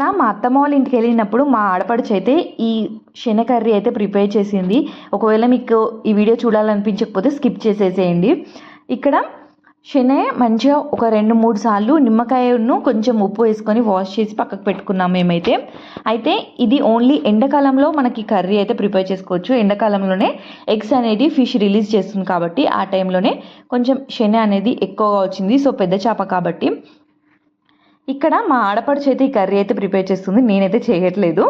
మొన్న మా అత్తమ్మ వాళ్ళ ఇంటికి వెళ్ళినప్పుడు మా ఆడపడుచు అయితే ఈ శనగ కర్రీ అయితే ప్రిపేర్ చేసింది. ఒకవేళ మీకు ఈ వీడియో చూడాలనిపించకపోతే స్కిప్ చేసేసేయండి. ఇక్కడ శనె మంచిగా ఒక రెండు మూడు సార్లు నిమ్మకాయను కొంచెం ఉప్పు వేసుకొని వాష్ చేసి పక్కకు పెట్టుకున్నాం మేమైతే. అయితే ఇది ఓన్లీ ఎండాకాలంలో మనకి కర్రీ అయితే ప్రిపేర్ చేసుకోవచ్చు. ఎండాకాలంలోనే ఎగ్స్ అనేది ఫిష్ రిలీజ్ చేస్తుంది కాబట్టి ఆ టైంలోనే కొంచెం శనె అనేది ఎక్కువగా వచ్చింది. సో పెద్ద చేప కాబట్టి ఇక్కడ మా ఆడపడుచు అయితే ఈ కర్రీ అయితే ప్రిపేర్ చేస్తుంది. నేనైతే చేయట్లేదు.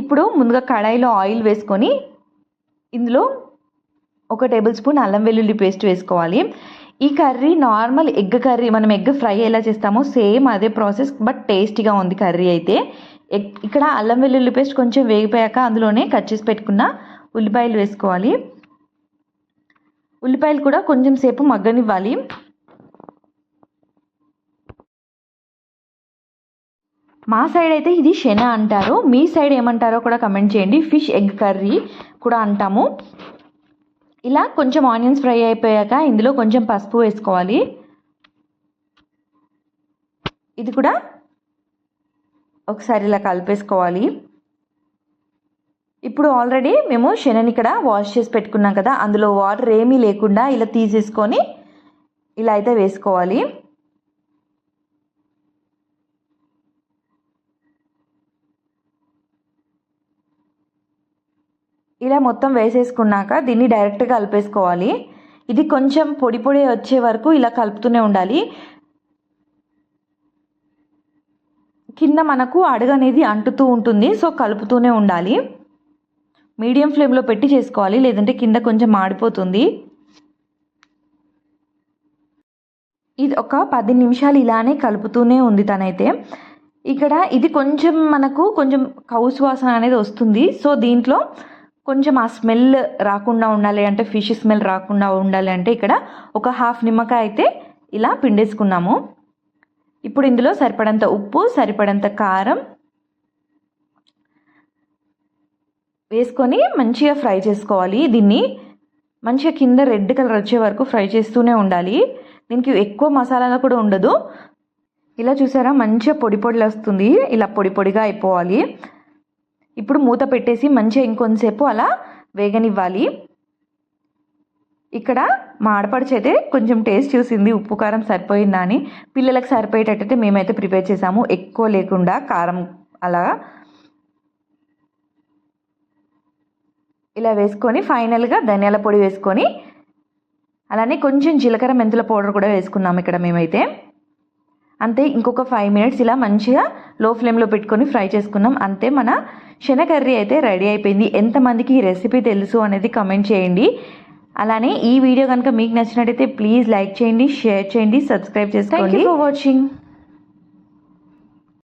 ఇప్పుడు ముందుగా కడాయిలో ఆయిల్ వేసుకొని ఇందులో ఒక టేబుల్ స్పూన్ అల్లం వెల్లుల్లి పేస్ట్ వేసుకోవాలి. ఈ కర్రీ నార్మల్ ఎగ్ కర్రీ మనం ఎగ్ ఫ్రై ఎలా చేస్తామో సేమ్ అదే ప్రాసెస్ బట్ టేస్టీగా ఉంది కర్రీ అయితే. ఎగ్ ఇక్కడ అల్లం వెల్లుల్లి పేస్ట్ కొంచెం వేగిపోయాక అందులోనే కట్ చేసి పెట్టుకున్న ఉల్లిపాయలు వేసుకోవాలి. ఉల్లిపాయలు కూడా కొంచెం సేపు మగ్గనివ్వాలి. మా సైడ్ అయితే ఇది శన అంటారు. మీ సైడ్ ఏమంటారో కూడా కమెంట్ చేయండి. ఫిష్ ఎగ్ కర్రీ కూడా అంటాము. ఇలా కొంచెం ఆనియన్స్ ఫ్రై అయిపోయాక ఇందులో కొంచెం పసుపు వేసుకోవాలి. ఇది కూడా ఒకసారి ఇలా కలిపేసుకోవాలి. ఇప్పుడు ఆల్రెడీ మేము శనని ఇక్కడ వాష్ చేసి పెట్టుకున్నాం కదా. అందులో వాటర్ ఏమీ లేకుండా ఇలా తీసేసుకొని ఇలా అయితే వేసుకోవాలి. ఇలా మొత్తం వేసేసుకున్నాక దీన్ని డైరెక్ట్గా కలిపేసుకోవాలి. ఇది కొంచెం పొడి పొడి వచ్చే వరకు ఇలా కలుపుతూనే ఉండాలి. కింద మనకు అడుగు అనేది అంటుతూ ఉంటుంది సో కలుపుతూనే ఉండాలి. మీడియం ఫ్లేమ్లో పెట్టి చేసుకోవాలి లేదంటే కింద కొంచెం మాడిపోతుంది. ఇది ఒక పది నిమిషాలు ఇలానే కలుపుతూనే ఉంది తనైతే. ఇక్కడ ఇది కొంచెం మనకు కొంచెం కౌసు వాసన అనేది వస్తుంది సో దీంట్లో కొంచెం ఆ స్మెల్ రాకుండా ఉండాలి అంటే ఫిష్ స్మెల్ రాకుండా ఉండాలి అంటే ఇక్కడ ఒక హాఫ్ నిమ్మకాయ అయితే ఇలా పిండేసుకున్నాము. ఇప్పుడు ఇందులో సరిపడంత ఉప్పు సరిపడంత కారం వేసుకొని మంచిగా ఫ్రై చేసుకోవాలి. దీన్ని మంచిగా కింద రెడ్ కలర్ వచ్చే వరకు ఫ్రై చేస్తూనే ఉండాలి. దీనికి ఎక్కువ మసాలా కూడా ఉండదు. ఇలా చూసారా? మంచిగా పొడి పొడిలు వస్తుంది. ఇలా పొడి పొడిగా అయిపోవాలి. ఇప్పుడు మూత పెట్టేసి మంచిగా ఇంకొంతసేపు అలా వేగనివ్వాలి. ఇక్కడ మా ఆడపడుచు అయితే కొంచెం టేస్ట్ చూసింది ఉప్పు కారం సరిపోయిందా అని. పిల్లలకు సరిపోయేటట్టయితే మేమైతే ప్రిపేర్ చేసాము ఎక్కువ లేకుండా కారం అలా. ఇలా వేసుకొని ఫైనల్గా ధనియాల పొడి వేసుకొని అలానే కొంచెం జీలకర్ర మెంతుల పౌడర్ కూడా వేసుకున్నాము ఇక్కడ మేమైతే. అంతే ఇంకొక ఫైవ్ మినిట్స్ ఇలా మంచిగా లో ఫ్లేమ్లో పెట్టుకొని ఫ్రై చేసుకున్నాం. అంతే మన శన కర్రీ అయితే రెడీ అయిపోయింది. ఎంతమందికి ఈ రెసిపీ తెలుసు అనేది కమెంట్ చేయండి. అలానే ఈ వీడియో కనుక మీకు నచ్చినట్టయితే ప్లీజ్ లైక్ చేయండి షేర్ చేయండి సబ్స్క్రైబ్ చేసుకోండి. For watching